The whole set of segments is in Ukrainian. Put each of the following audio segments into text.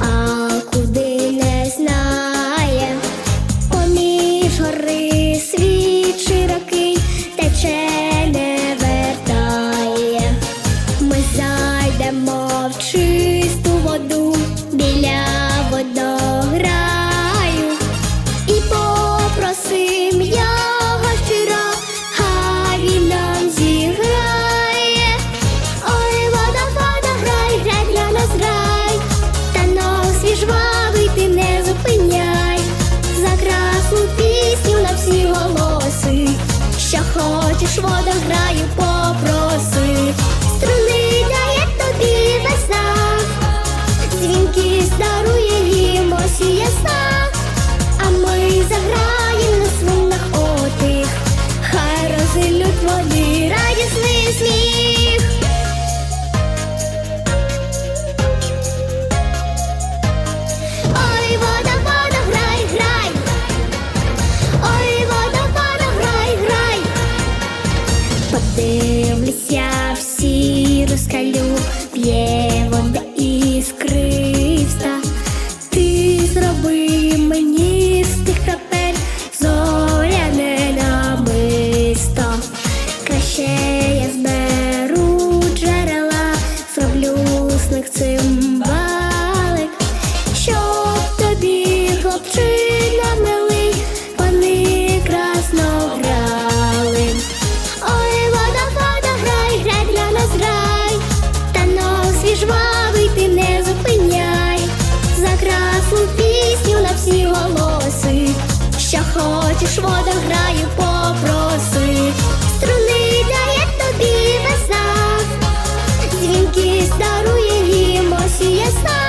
а куди не знає, поміж гори світ широкий тече не вертає, ми зайдемо в чисту воду біля. Хочеш водах граю по Подивлюся, всі розкалю, п'є вода іскривста. Ти зроби мені з тих крапель зоряне намисто. Краще я зберу джерела, зроблю з них цимбалик, хочеш, вода граю, попроси, струни дає тобі весна, дзвінки дарує їм осі ясна,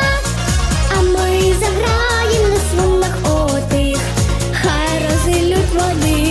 а ми заграємо на струнах отих, хай розилють води,